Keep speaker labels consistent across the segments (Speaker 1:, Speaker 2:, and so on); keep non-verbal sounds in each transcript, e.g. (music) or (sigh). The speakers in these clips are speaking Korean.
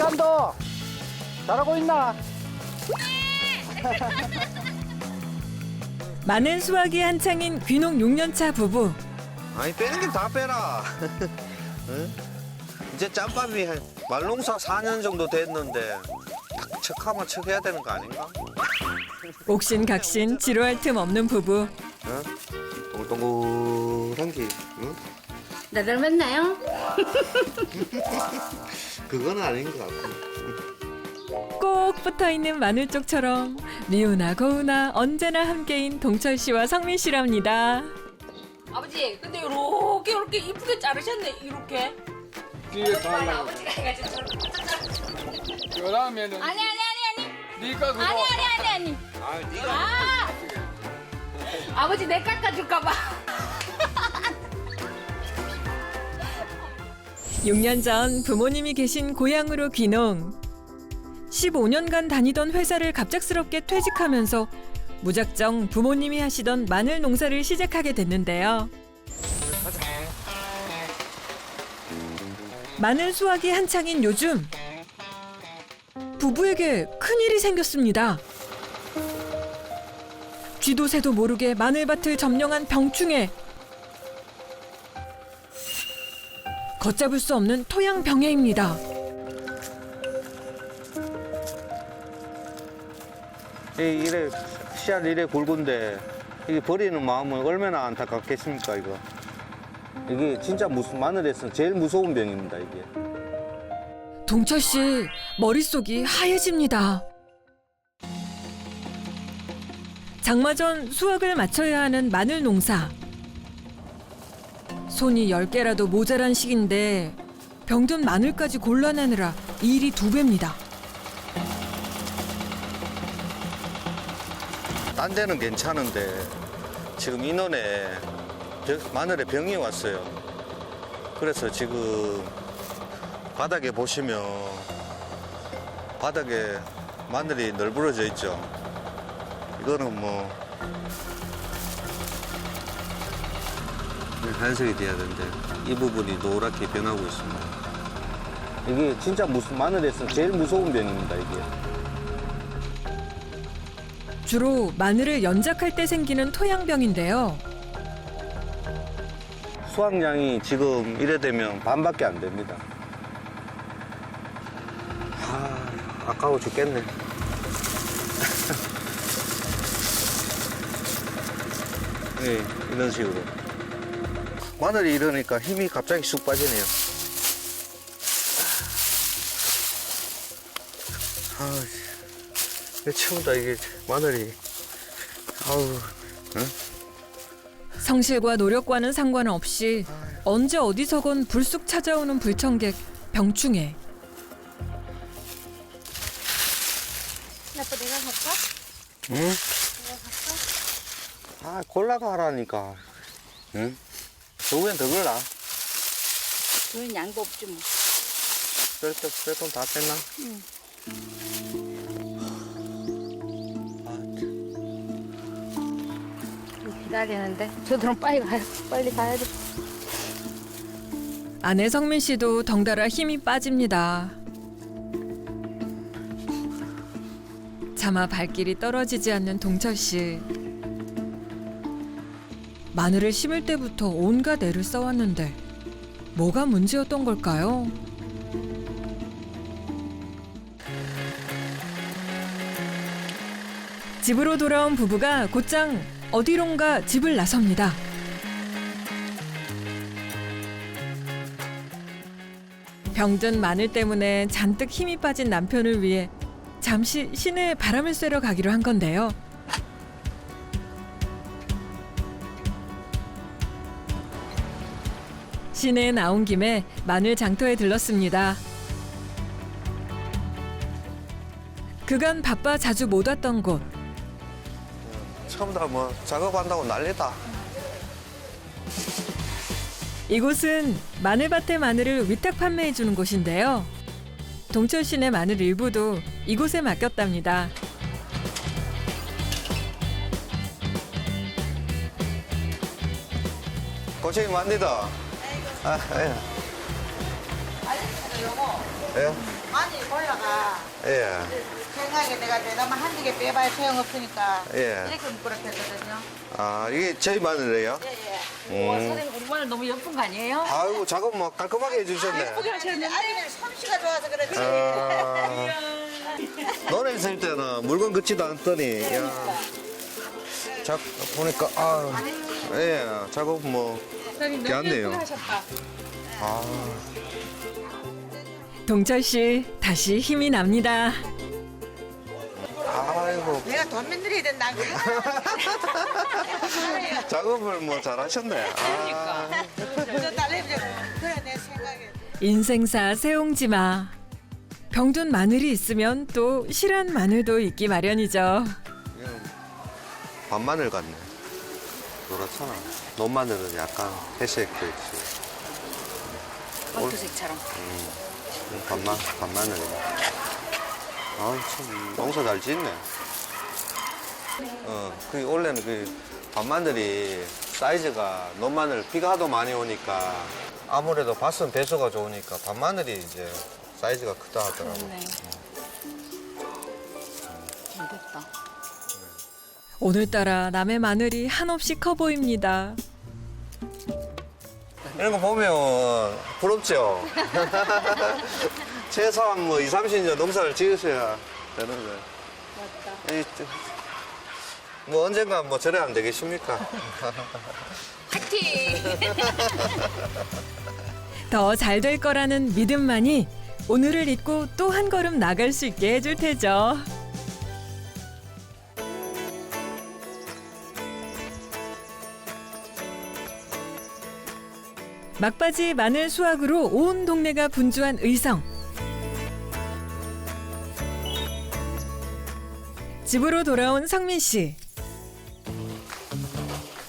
Speaker 1: 시간도 잘하고 있나? (laughs)
Speaker 2: 마늘 수확이 한창인 귀농 6년차 부부.
Speaker 3: 아니 빼는 게 다 빼라. (laughs) 응? 이제 짬밥이 한 말농사 4년 정도 됐는데 딱 척하면 척해야 되는 거 아닌가?
Speaker 2: 옥신각신 지루할 틈 없는 부부.
Speaker 3: 응? 동글동글한 게 응?
Speaker 4: 나 닮았나요? (laughs)
Speaker 3: 그건 아닌 것 같고.
Speaker 2: 꼭 붙어 있는 마늘쪽처럼 미우나 고우나 언제나 함께인 동철 씨와 성민 씨랍니다.
Speaker 4: 아버지, 근데 이렇게 이렇게 이쁘게 자르셨네, 이렇게.
Speaker 5: 뒤에 다.
Speaker 4: 아버지가 해가지고 저렇게.
Speaker 5: 그러면은
Speaker 4: 아니, 아니, 아니, 아니.
Speaker 5: 네가 그거
Speaker 4: 아니, 아니, 아니, 아니.
Speaker 3: 아, 네가
Speaker 4: 아! 아버지, 내 깎아줄까봐.
Speaker 2: 6년 전 부모님이 계신 고향으로 귀농. 15년간 다니던 회사를 갑작스럽게 퇴직하면서 무작정 부모님이 하시던 마늘 농사를 시작하게 됐는데요. 마늘 수확이 한창인 요즘 부부에게 큰일이 생겼습니다. 쥐도 새도 모르게 마늘밭을 점령한 병충해 걷잡을 수 없는 토양 병해입니다.
Speaker 3: 이- 이래 씨앗 이래 굵은데 이게 버리는 마음은 얼마나 안타깝겠습니까 이거. 이게 진짜 무슨 마늘에서 제일 무서운 병입니다 이게.
Speaker 2: 동철 씨 머릿속이 하얘집니다. 장마 전 수확을 마쳐야 하는 마늘 농사. 손이 10개라도 모자란 시기인데 병든 마늘까지 골라내느라 일이 두 배입니다.
Speaker 3: 딴 데는 괜찮은데 지금 인원에 병- 마늘에 병이 왔어요. 그래서 지금 바닥에 보시면 바닥에 마늘이 널브러져 있죠. 이거는 뭐 한색이 돼야 되는데 이 부분이 노랗게 변하고 있습니다. 이게 진짜 무슨 마늘에서 제일 무서운 병입니다 이게.
Speaker 2: 주로 마늘을 연작할 때 생기는 토양병인데요.
Speaker 3: 수확량이 지금 이래 되면 반밖에 안 됩니다. 아, 아까워 죽겠네. (laughs) 네, 이런 식으로. 마늘이 이러니까 힘이 갑자기 쑥 빠지네요. 아, 이게 처음다 이게 마늘이. 아우, 응?
Speaker 2: 성실과 노력과는 상관없이 언제 어디서건 불쑥 찾아오는 불청객 병충해.
Speaker 4: 아빠 내가 갈까?
Speaker 3: 응? 아, 골라가 하라니까. 응? 조구엔 더 골라.
Speaker 4: 그건 양보 없지 뭐.
Speaker 3: 뺄돈다 뺐나?
Speaker 4: 기다리는데. 저들은 빨리 가야, 빨리 가야 돼.
Speaker 2: 아내 성민 씨도 덩달아 힘이 빠집니다. 차마 발길이 떨어지지 않는 동철 씨. 마늘을 심을 때부터 온갖 애를 써왔는데 뭐가 문제였던 걸까요? 집으로 돌아온 부부가 곧장 어디론가 집을 나섭니다. 병든 마늘 때문에 잔뜩 힘이 빠진 남편을 위해 잠시 시내에 바람을 쐬러 가기로 한 건데요. 시내에 나온 김에 마늘 장터에 들렀습니다. 그간 바빠 자주 못 왔던 곳.
Speaker 3: 처음부터 뭐 작업한다고 난리다.
Speaker 2: 이곳은 마늘밭의 마늘을 위탁 판매해 주는 곳인데요. 동철 씨네 마늘 일부도 이곳에 맡겼답니다.
Speaker 3: 고생이 많니다. 아, 예. 예?
Speaker 6: 많이 올라가.
Speaker 3: 예.
Speaker 6: 생각에 내가 내가만 한두 개 빼봐야 소용없으니까.
Speaker 3: 예.
Speaker 6: 이렇게 그렇게 하거든요.
Speaker 3: 아, 이게 저희 마늘이에요?
Speaker 6: 예, 예.
Speaker 4: 와 사장님 우리 마늘 너무 예쁜 거 아니에요?
Speaker 3: 아이고, 작업 뭐 깔끔하게 해주셨네.
Speaker 6: 아니, 솜씨가 좋아서 그렇지.
Speaker 3: 아, 너네 있을 때는 물건 긋지도 않더니, 야. 작, 보니까, 아, 예, 작업 뭐,
Speaker 4: 사장님
Speaker 3: 너무
Speaker 4: 하셨다.
Speaker 3: 아.
Speaker 2: 동철 씨 다시 힘이 납니다.
Speaker 3: 아이고,
Speaker 6: 내가 돈 만들어야 된다. (laughs)
Speaker 3: 작업을 뭐 잘하셨네. 아,
Speaker 6: 그저 딸내미 그래 내 생각에.
Speaker 2: 인생사 새옹지마. 병든 마늘이 있으면 또 실한 마늘도 있기 마련이죠.
Speaker 3: 이건 밤마늘 같네. 그렇잖아. 논마늘은 약간 회색도 있지.
Speaker 4: 얼토색처럼.
Speaker 3: 밤마, 밤마늘이네. 아우, 참, 농사 잘 짓네. 어, 그, 원래는 그, 밤마늘이 사이즈가 논마늘 비가 하도 많이 오니까 아무래도 밭은 배수가 좋으니까 밤마늘이 이제 사이즈가 크다 하더라고.
Speaker 4: 됐다.
Speaker 2: 오늘따라 남의 마늘이 한없이 커 보입니다.
Speaker 3: 이런 거 보면 부럽죠? (laughs) 최소한 뭐 2, 30년 농사를 지으셔야 되는 거예요. 맞다. 뭐 언젠가 뭐 저래 하면 되겠습니까?
Speaker 4: 파이팅! (laughs)
Speaker 2: 더잘 될 거라는 믿음만이 오늘을 잊고 또 한 걸음 나갈 수 있게 해줄 테죠. 막바지 마늘 수확으로 온 동네가 분주한 의성. 집으로 돌아온 성민 씨.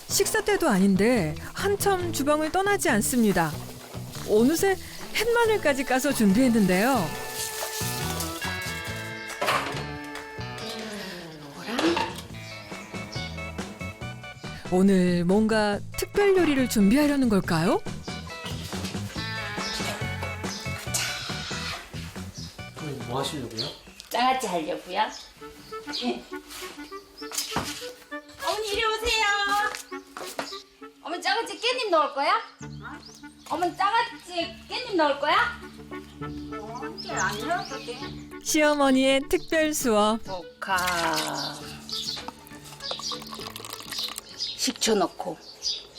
Speaker 2: 식사 때도 아닌데 한참 주방을 떠나지 않습니다. 어느새 햇마늘까지 까서 준비했는데요. 오늘 뭔가 특별 요리를 준비하려는 걸까요?
Speaker 7: 하시려고요?
Speaker 4: 장아찌 하려고요. 예. 어머니 이리 오세요. 어머니 장아찌 깻잎 넣을 거야? 어머니 장아찌 깻잎 넣을 거야?
Speaker 2: 시어머니의 특별 수업.
Speaker 4: 복화. 식초 넣고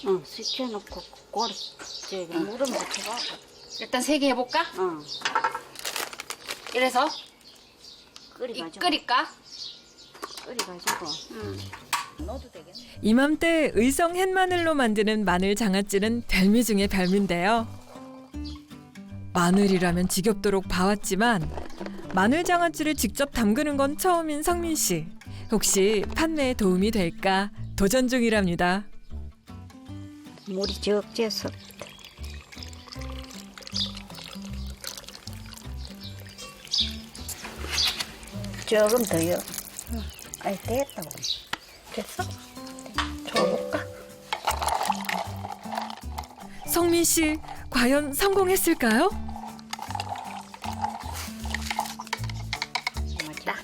Speaker 8: 응, 식혀놓고 고리 저기 물은 붙여봐.
Speaker 4: 일단 세 개 해볼까?
Speaker 8: 응,
Speaker 4: 이래서 이
Speaker 8: 끓여가지고
Speaker 4: 끓일까?
Speaker 8: 끓여가지고.
Speaker 4: 넣어도 되겠네.
Speaker 2: 이맘때 의성 햇마늘로 만드는 마늘 장아찌는 별미 중의 별미인데요. 마늘이라면 지겹도록 봐왔지만 마늘 장아찌를 직접 담그는 건 처음인 성민 씨. 혹시 판매에 도움이 될까 도전 중이랍니다.
Speaker 8: 물이 적재서 조금 더요. 응, 아니 됐다고. 됐어? 줘볼까?
Speaker 2: 성민 씨 과연 성공했을까요?
Speaker 8: 맞다.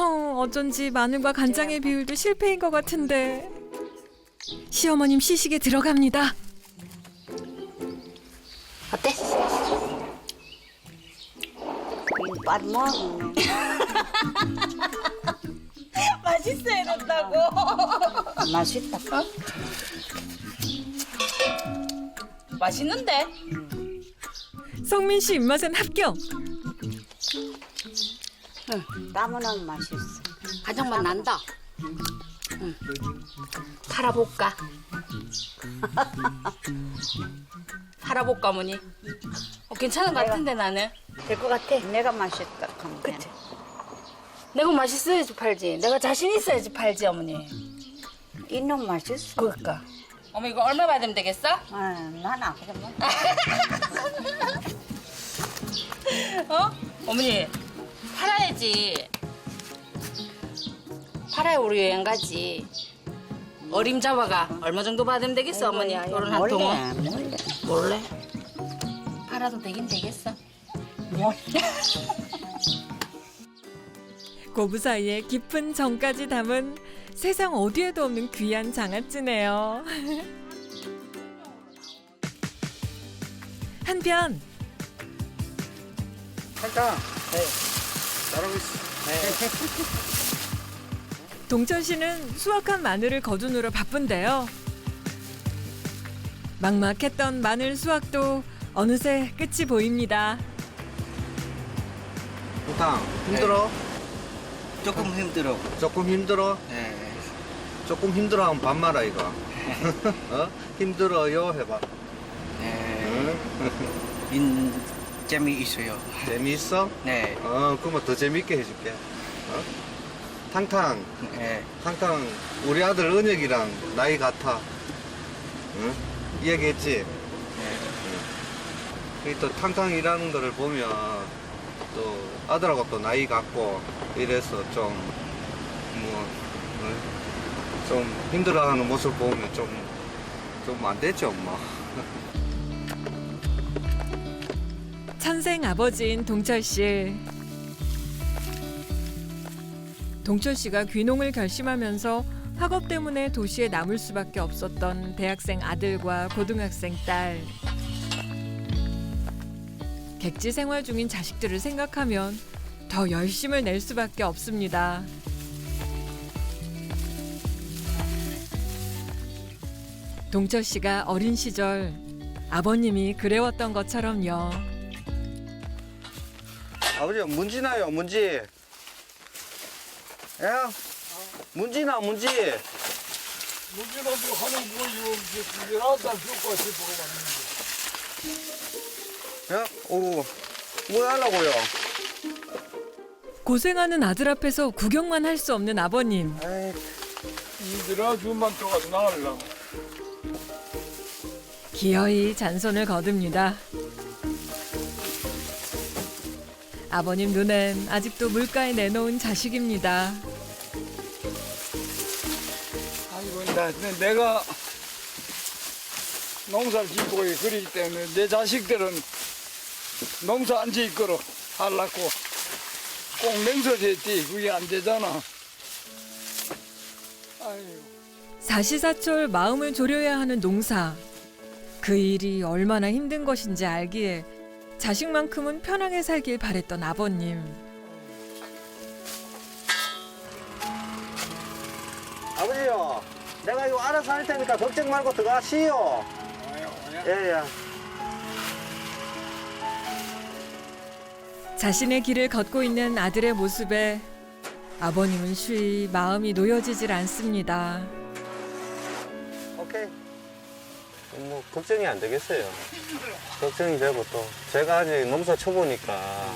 Speaker 2: 어, 어쩐지 마늘과 간장의 비율도 실패인 것 같은데. 시어머님 시식에 들어갑니다.
Speaker 8: 먹으면 (laughs)
Speaker 4: 맛있어야 된다고. (laughs)
Speaker 8: 맛있다.
Speaker 4: 맛있는데?
Speaker 2: 성민 씨 입맛엔 합격.
Speaker 8: 응, 따문하면 맛있어.
Speaker 4: 간장맛 난다. 응. 팔아볼까? (laughs) 팔아볼까 어머니? 어, 괜찮은 것 같은데 나는.
Speaker 8: 될 것 같아. 내가 맛있다. 하면 돼.
Speaker 4: 내가 맛있어야지 팔지. 내가 자신 있어야지 팔지 어머니.
Speaker 8: 이놈 맛있어.
Speaker 4: 그러니까. 어머 이거 얼마 받으면 되겠어?
Speaker 8: 아, 그래 뭐.
Speaker 4: 어? 어머니 팔아야지. 팔아야 우리 여행 가지. 어림 잡아가 얼마 정도 받으면 되겠어 어머니 요런 한
Speaker 8: 몰래
Speaker 4: 통은
Speaker 8: 몰래
Speaker 4: 몰래 팔아도 되긴 되겠어 (laughs)
Speaker 2: 고부 사이에 깊은 정까지 담은 세상 어디에도 없는 귀한 장아찌네요. (laughs) 한편
Speaker 1: 한탕. 네. 잘하고 있어. (laughs)
Speaker 2: 동철 씨는 수확한 마늘을 거두느라 바쁜데요. 막막했던 마늘 수확도 어느새 끝이 보입니다.
Speaker 3: 우탕 힘들어?
Speaker 7: 조금 힘들어.
Speaker 3: 조금 힘들어?
Speaker 7: 네.
Speaker 3: 조금 힘들어 하면 반말아 이거. (laughs) 어? 힘들어요 해봐.
Speaker 7: 네.
Speaker 3: 응?
Speaker 7: 인 재미 있어요.
Speaker 3: 재미있어?
Speaker 7: 네.
Speaker 3: 어, 그러면 더 재밌게 해줄게. 어? 탕탕,
Speaker 7: 네.
Speaker 3: 탕탕, 우리 아들 은혁이랑 나이 같아. 응? 이야기했지?
Speaker 7: 네.
Speaker 3: 이또 탕탕 일하는 거를 보면 또 아들하고 또 나이 같고 이래서 좀, 뭐, 어? 좀 힘들어하는 모습 보면 좀, 좀 안 되죠, 뭐. (laughs)
Speaker 2: 천생 아버지인 동철 씨. 동철 씨가 귀농을 결심하면서 학업 때문에 도시에 남을 수밖에 없었던 대학생 아들과 고등학생 딸. 객지 생활 중인 자식들을 생각하면 더 열심을 낼 수밖에 없습니다. 동철 씨가 어린 시절 아버님이 그래왔던 것처럼요.
Speaker 3: 아버지, 문지 나요, 문지. 야, 문지 나, 문지.
Speaker 5: 무기라도 하는 거 이거 이제 나왔다 효과 싶어 봤는데.
Speaker 3: 야, 오, 뭐 하려고요?
Speaker 2: 고생하는 아들 앞에서 구경만 할 수 없는 아버님.
Speaker 3: 에이,
Speaker 5: 이들아 좀만 더 가서 나가려고.
Speaker 2: 기어이 잔손을 거둡니다. 아버님 눈엔 아직도 물가에 내놓은 자식입니다.
Speaker 5: 아이고 나 내가 농사를 짓고 그러기 때문에 내 자식들은 농사 안 짓거로 하려고 꼭 냉설했지 그게 안 되잖아. 아이고.
Speaker 2: 사시사철 마음을 졸여야 하는 농사. 그 일이 얼마나 힘든 것인지 알기에 자식만큼은 편하게 살길 바랬던 아버님.
Speaker 3: 아버지요, 내가 이거 알아서 할 테니까 걱정 말고 들어가시오. 예, 예.
Speaker 2: 자신의 길을 걷고 있는 아들의 모습에 아버님은 쉬 마음이 놓여지질 않습니다.
Speaker 3: 오케이. 뭐 걱정이 안 되겠어요. 걱정이 되고 또 제가 이제 농사 쳐보니까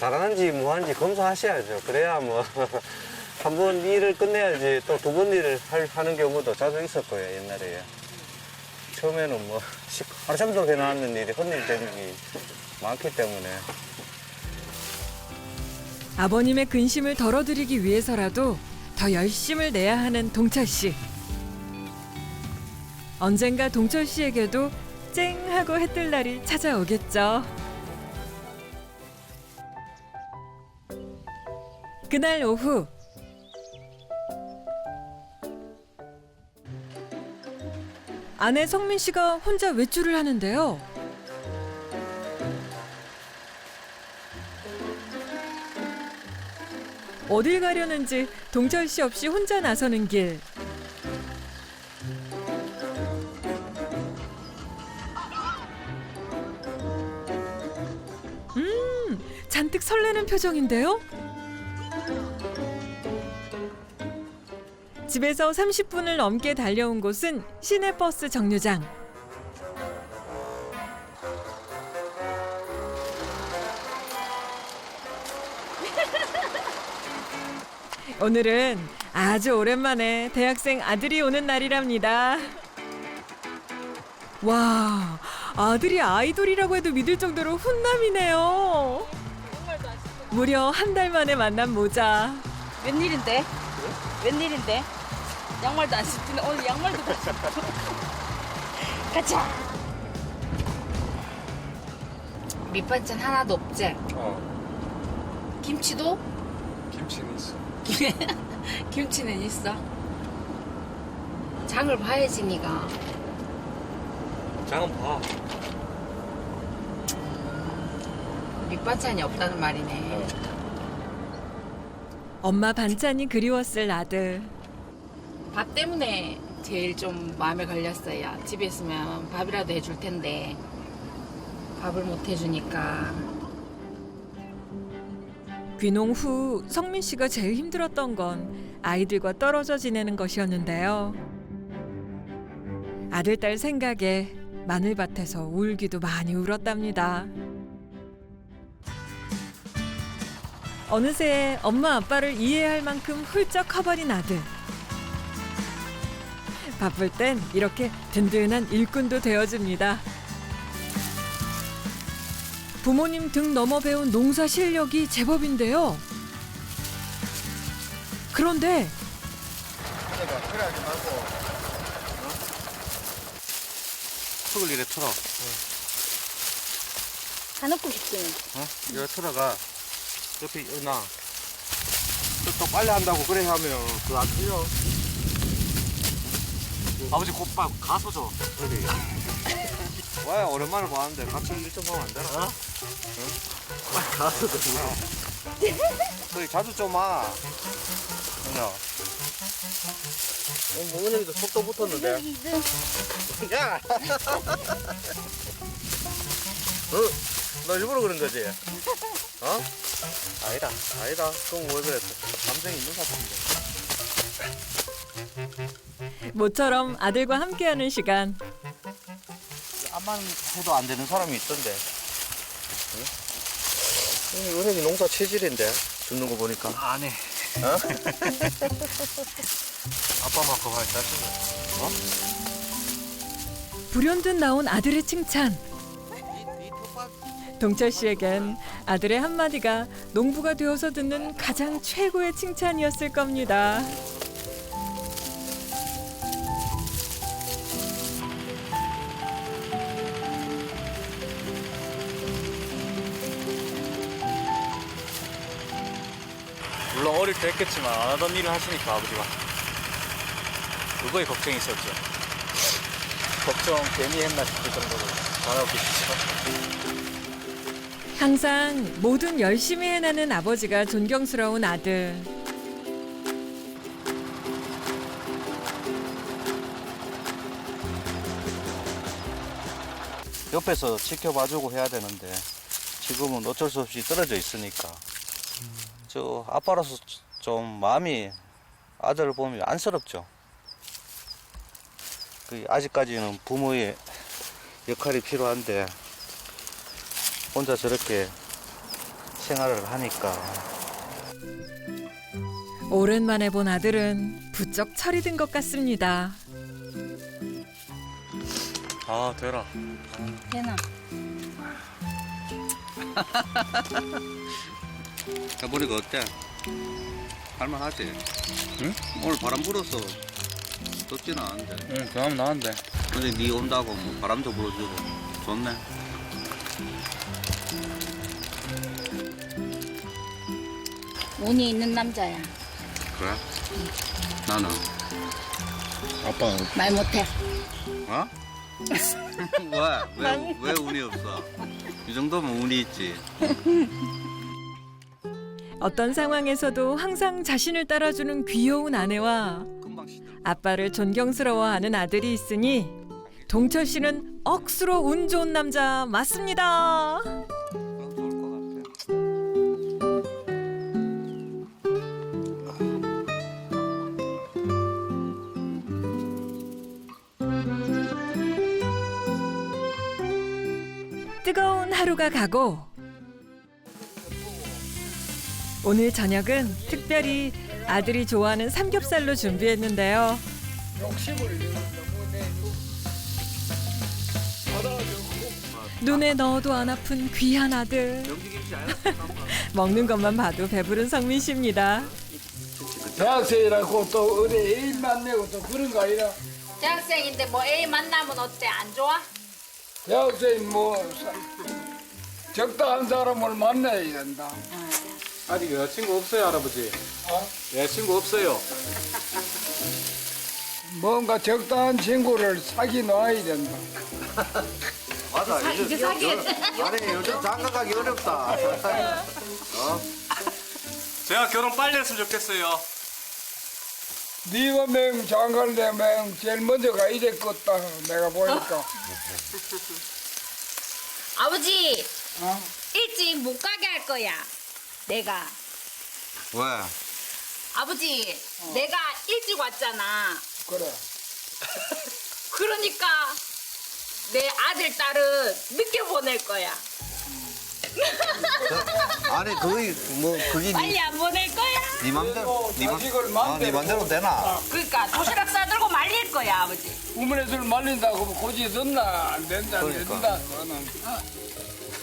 Speaker 3: 잘하는지 뭐하는지 검사하셔야죠. 그래야 뭐 (laughs) 한 번 일을 끝내야지 또 두 번 일을 할- 하는 경우도 자주 거예요 옛날에. 처음에는 뭐 시- 하루 종일 해놨는 일이 헛일 되는 게 많기 때문에
Speaker 2: 아버님의 근심을 덜어드리기 위해서라도 더 열심을 내야 하는 동철 씨. 언젠가 동철 씨에게도 쨍 하고 해 뜰 날이 찾아오겠죠. 그날 오후 아내 성민 씨가 혼자 외출을 하는데요. 어딜 가려는지 동철 씨 없이 혼자 나서는 길. 음, 잔뜩 설레는 표정인데요. 집에서 30분을 넘게 달려온 곳은 시내버스 정류장. 오늘은 아주 오랜만에 대학생 아들이 오는 날이랍니다. 와, 아들이 아이돌이라고 해도 믿을 정도로 훈남이네요. 무려 한 달 만에 만난 모자.
Speaker 4: 웬일인데? 웬일인데? 양말도 안 신지는 오늘 양말도 다 신고. (laughs) 가자. 밑반찬 하나도 없지?
Speaker 5: 어,
Speaker 4: 김치도?
Speaker 5: 김치는 있어. (laughs)
Speaker 4: 김치는 있어. 장을 봐야지 니가.
Speaker 3: 장은 봐.
Speaker 4: 밑반찬이 없다는 말이네.
Speaker 2: 엄마 반찬이 그리웠을 아들.
Speaker 4: 밥 때문에 제일 좀 마음에 걸렸어요. 집에 있으면 밥이라도 해줄 텐데 밥을 못 해주니까
Speaker 2: 귀농 후 성민 씨가 제일 힘들었던 건 아이들과 떨어져 지내는 것이었는데요. 아들 딸 생각에 마늘밭에서 울기도 많이 울었답니다. 어느새 엄마 아빠를 이해할 만큼 훌쩍 커버린 아들. 바쁠 땐 이렇게 든든한 일꾼도 되어줍니다. 부모님 등 넘어 배운 농사 실력이 제법인데요. 그런데
Speaker 3: 툭을 이래 틀어.
Speaker 8: 다 넣고 싶지.
Speaker 3: 어? 이래 틀어가. 옆에 놔. 또 빨리 한다고 그래 하면 그거 안 틀려. 아버지 곧밥 가서 줘. 그래. 와 오랜만에 봤는데 같이 일 좀 하면 안 되나? 어? 가서 줘. 그래 자주 좀 와. 그냥. 어, 모은이도 속도 붙었는데. 야! 어? 너 일부러 그런 거지? 어? 아니다, 아니다. 그럼 왜 그랬어? 감정이 있는 것 같은데.
Speaker 2: 모처럼 아들과 함께하는 시간.
Speaker 3: 암만 해도 안 되는 사람이 있던데. 응? 응, 은행이 농사 체질인데, 듣는 거 보니까. 안 해. 어? (laughs) 아빠만 그거 할 자신은. 어?
Speaker 2: 불현듯 나온 아들의 칭찬. 동철 씨에겐 아들의 한마디가 농부가 되어서 듣는 가장 최고의 칭찬이었을 겁니다.
Speaker 1: 때 했겠지만 안 하던 일을 하시니까 아버지가 그거에 걱정이 있었죠. 걱정 괜히 했나 싶을 정도로 잘하고 계시죠.
Speaker 2: 항상 모든 열심히 해내는 아버지가 존경스러운 아들.
Speaker 3: 옆에서 지켜봐주고 해야 되는데, 지금은 어쩔 수 없이 떨어져 있으니까. 저 아빠로서 좀 마음이 아들을 보면 안쓰럽죠. 그 아직까지는 부모의 역할이 필요한데 혼자 저렇게 생활을 하니까
Speaker 2: 오랜만에 본 아들은 부쩍 철이 든 것 같습니다.
Speaker 1: 아 되라.
Speaker 4: 해나
Speaker 3: 해보니까 어때? 할만하지? 응? 오늘 바람 불어서 덥지는 않은데
Speaker 1: 응 그나마 나은데.
Speaker 3: 근데 니 온다고 뭐 바람도 불어주고 좋네
Speaker 8: 운이 있는 남자야.
Speaker 3: 그래? 나는
Speaker 1: 아빠는
Speaker 8: 말 못해.
Speaker 3: 어? (laughs) 왜? 왜, 왜 운이 없어? 이 정도면 운이 있지 (laughs)
Speaker 2: 어떤 상황에서도 항상 자신을 따라주는 귀여운 아내와 아빠를 존경스러워하는 아들이 있으니 동철 씨는 억수로 운 좋은 남자 맞습니다. 뜨거운 하루가 가고 오늘 저녁은 특별히 아들이 좋아하는 삼겹살로 준비했는데요.
Speaker 5: 욕심을
Speaker 2: 눈에 넣어도 안 아픈 귀한 아들. (laughs) 먹는 것만 봐도 배부른 성민 씨입니다.
Speaker 5: 대학생이라고 또 어디 애인 만나고 또 그런 거 아니라
Speaker 4: 대학생인데 뭐 A 만나면 어때? 안 좋아?
Speaker 5: 대학생 뭐 사- 적당한 사람을 만나야 된다.
Speaker 1: 아직 여자친구 없어요 할아버지
Speaker 5: 어?
Speaker 1: 여자친구 없어요 (laughs)
Speaker 5: 뭔가 적당한 친구를 사귀 놔야 된다. (laughs)
Speaker 3: 맞아.
Speaker 4: 이제 사귀
Speaker 3: 아니 요즘 장가 가기 어렵다. (laughs)
Speaker 1: 제가 결혼 빨리 했으면 좋겠어요
Speaker 5: 네가 맹 장가를 내맹 제일 먼저 가야 될겠다. 내가 보니까.
Speaker 4: 아버지
Speaker 5: 어?
Speaker 4: 일찍 못 가게 할 거야. 내가
Speaker 3: 왜?
Speaker 4: 아버지 내가 일찍 왔잖아.
Speaker 5: 그래. (laughs)
Speaker 4: 그러니까 내 아들 딸은 늦게 보낼 거야.
Speaker 3: 아니 그게 뭐 그게
Speaker 4: 빨리 안 보낼 거야.
Speaker 3: 네 맘대로 네 맘-
Speaker 5: 자식을
Speaker 3: 아, 네
Speaker 5: 맘대로.
Speaker 3: 맘대로 되나?
Speaker 4: 그러니까 도시락 싸들고 말릴 거야 아버지.
Speaker 5: 우물에서 말린다고 뭐 고지 듣나 안 된다 안
Speaker 3: 그러니까.
Speaker 5: 된다 그거는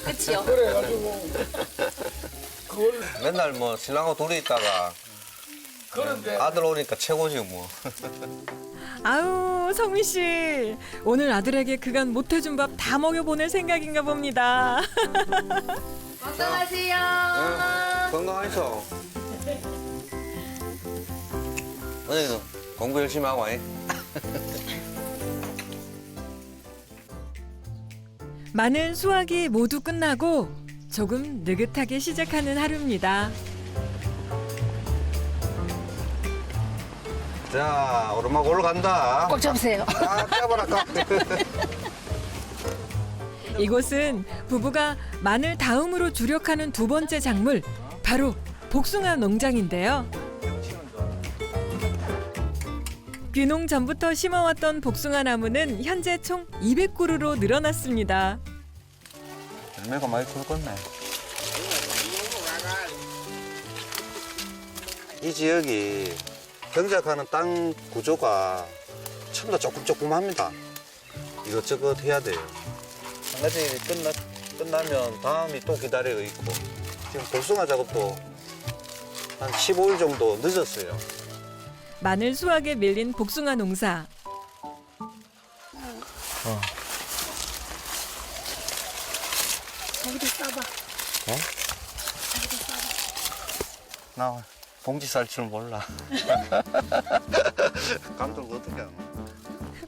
Speaker 4: 그치요?
Speaker 5: 그래가지고 (laughs) 그걸
Speaker 3: 맨날 뭐 신랑하고 둘이 있다가
Speaker 5: 그런데
Speaker 3: 아들 오니까 최고지 뭐.
Speaker 2: 아우 성민 씨 오늘 아들에게 그간 못 해준 밥 다 먹여 보낼 생각인가 봅니다.
Speaker 4: 건강하세요.
Speaker 3: 건강하셔. 오늘도 공부 열심히 하고 잉?
Speaker 2: 많은 수확이 모두 끝나고 조금 느긋하게 시작하는 하루입니다.
Speaker 3: 자 오르막 올라간다.
Speaker 4: 꼭 잡으세요.
Speaker 3: 아 까. (laughs)
Speaker 2: 이곳은 부부가 마늘 다음으로 주력하는 두 번째 작물 바로 복숭아 농장인데요. 귀농 전부터 심어왔던 복숭아 나무는 현재 총 200그루로 늘어났습니다.
Speaker 3: 열매가 많이 굵었네. 이 지역이 경작하는 땅 구조가 처음부터 조금 조금합니다. 이것저것 해야 돼요. 한 가지 끝나, 끝나면 다음이 또 기다리고 있고 지금 복숭아 작업도 한 15일 정도 늦었어요.
Speaker 2: 마늘 수확에 밀린 복숭아 농사.
Speaker 8: 저기도 써봐.
Speaker 3: 나 봉지 쌀 줄 몰라. (laughs) 감독 어떻게 하나?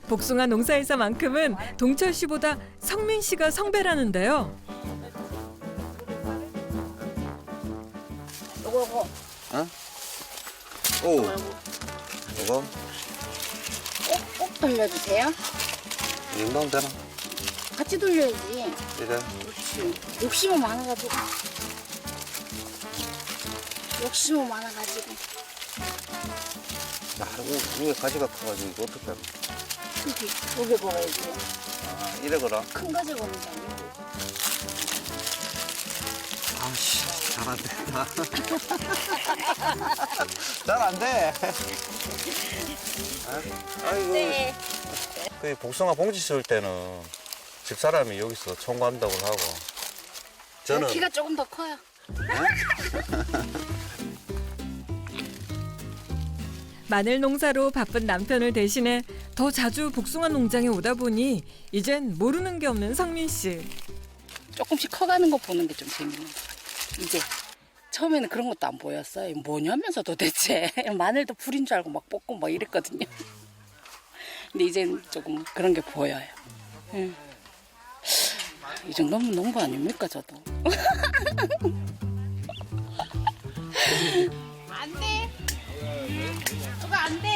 Speaker 2: 복숭아 농사에서만큼은 동철 씨보다 성민 씨가 성배라는데요.
Speaker 8: 요거 요거
Speaker 3: 오, 이거
Speaker 8: 꼭 돌려주세요.
Speaker 3: 이 정도면 되나?
Speaker 8: 같이 돌려야지.
Speaker 3: 이래.
Speaker 8: 욕심. 욕심은 많아가지고. 욕심은 많아가지고.
Speaker 3: 야, 이거 가지가 커가지고 이거 어떻게 하나?
Speaker 8: 여기 여기 걸어야지.
Speaker 3: 아, 이래 거라.
Speaker 8: 큰 가지 거는 게 아니고.
Speaker 3: 아씨, 잘 안 된다. 잘안 돼. 아, 아이고.
Speaker 8: 네.
Speaker 3: 그 복숭아 봉지 쓸 때는 집사람이 여기서 청구한다고 하고. 저는
Speaker 8: 키가 조금 더 커요. (laughs)
Speaker 2: 마늘 농사로 바쁜 남편을 대신해 더 자주 복숭아 농장에 오다 보니 이젠 모르는 게 없는 성민 씨.
Speaker 9: 조금씩 커가는 거 보는 게 좀 재밌는 것 같아요. 이제 처음에는 그런 것도 안 보였어요. 뭐냐면서 도대체 (laughs) 마늘도 불인 줄 알고 막 볶고 막 이랬거든요. (laughs) 근데 이젠 조금 그런 게 보여요. 예. 이 정도면 농부 아닙니까 저도. (laughs)
Speaker 6: 안 돼. 그거 안 돼.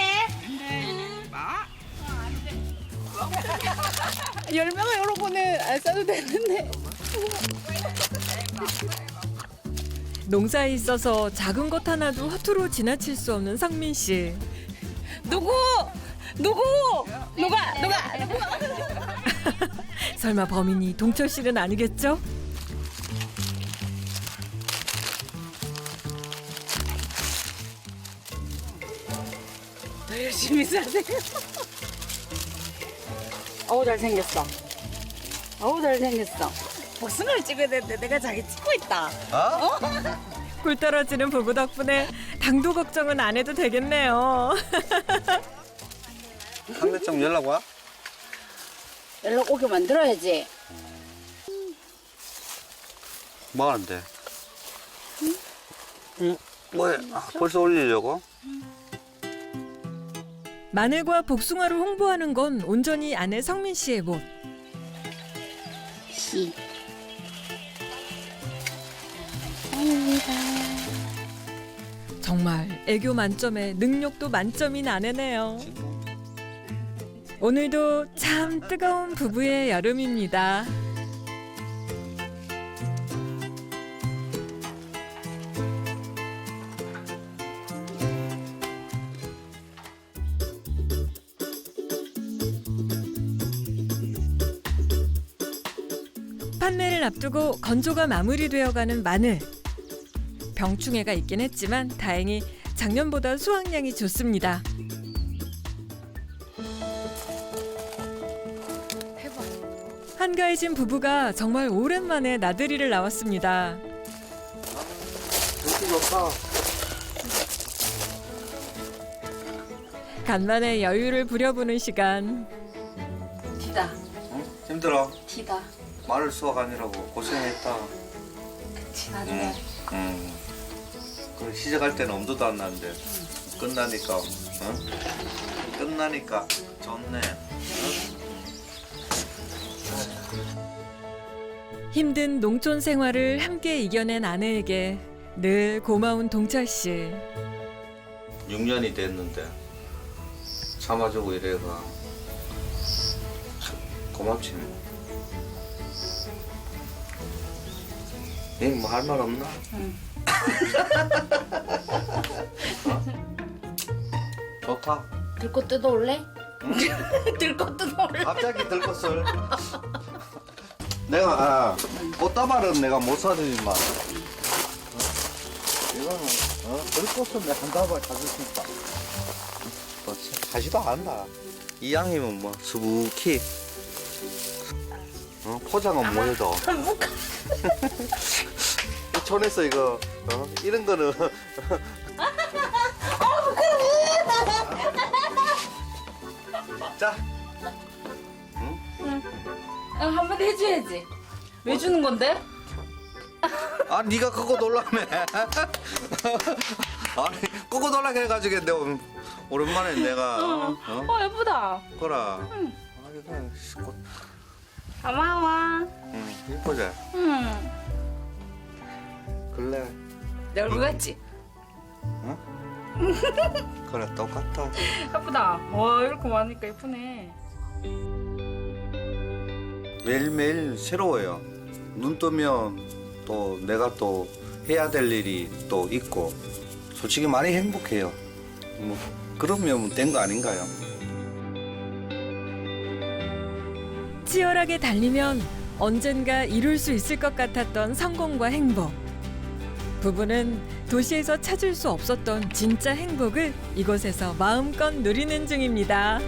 Speaker 9: 열매가 여러 번에 안 써도 되는데.
Speaker 2: 농사에 있어서 작은 것 하나도 허투루 지나칠 수 없는 성민 씨.
Speaker 9: 누구? 누구? 누가? 누가? 누구?
Speaker 2: 설마 범인이 동철 씨는 아니겠죠?
Speaker 9: 더 열심히 사세요. (laughs) 어우 잘생겼어. 어우 잘생겼어. 복숭아를 찍어야 되는데 내가 자기 찍고 있다. (laughs)
Speaker 2: 꿀 떨어지는 부부 덕분에 당도 걱정은 안 해도 되겠네요. (laughs)
Speaker 3: 상대점 연락 와?
Speaker 9: 연락 오게 만들어야지.
Speaker 3: 뭐 하는데? 응? 뭐해? 아, 벌써 올리려고?
Speaker 2: 마늘과 복숭아를 홍보하는 건 온전히 아내 성민 씨의 몫.
Speaker 9: 시.
Speaker 2: 정말 애교 만점에 능력도 만점인 아내네요. 오늘도 참 뜨거운 부부의 여름입니다. 판매를 앞두고 건조가 마무리되어가는 마늘. 병충해가 있긴 했지만 다행히 작년보다 수확량이 좋습니다. 한가해진 부부가 정말 오랜만에 나들이를 나왔습니다. 간만에 여유를 부려보는 시간.
Speaker 9: 티다.
Speaker 3: 힘들어.
Speaker 9: 티다.
Speaker 3: 말을 수학 아니라고 고생했다.
Speaker 9: 티 나중에.
Speaker 3: 음. 그 시작할 때는 엄두도 안 나는데 끝나니까 어? 끝나니까 좋네.
Speaker 2: 힘든 농촌 생활을 함께 이겨낸 아내에게 늘 고마운 동철 씨.
Speaker 3: 6년이 됐는데 참아주고 이래가 참 고맙지. 얘뭐할 말 없나? (laughs) 어? 좋다.
Speaker 9: 들고 뜯어올래? (laughs) 들고 뜯어올래?
Speaker 3: 갑자기 들것을 내가 아, 꽃다발은 내가 못 사주지만 어? 이거는 어? 들꽃은 내가 한 다발 사줄 수 있다 뭐, 하지도 않나 이 양이면 뭐 수북히 어? 포장은 뭐 해도 (laughs) 이 촌에서 이거 어? 이런 거는
Speaker 9: 어, 한마디 해줘야지. 왜 주는 건데?
Speaker 3: 아, 네가 그거 놀라네. (laughs) 아니, 그거 놀라게 해가지고 내가 오랜만에 내가 어, 어?
Speaker 9: 어, 예쁘다.
Speaker 3: 거라. 아니, 그냥 꽃,
Speaker 9: 고마워.
Speaker 3: 응, 이쁘지.
Speaker 9: 응.
Speaker 3: 그래,
Speaker 9: 내 얼굴 같지? (laughs)
Speaker 3: 그래 똑같아.
Speaker 9: 예쁘다. 와, 이렇게 많으니까 예쁘네.
Speaker 3: 매일매일 새로워요. 눈 뜨면 또 내가 또 해야 될 일이 또 있고 솔직히 많이 행복해요. 뭐 그러면 된 거 아닌가요?
Speaker 2: 치열하게 달리면 언젠가 이룰 수 있을 것 같았던 성공과 행복. 부부는 도시에서 찾을 수 없었던 진짜 행복을 이곳에서 마음껏 누리는 중입니다.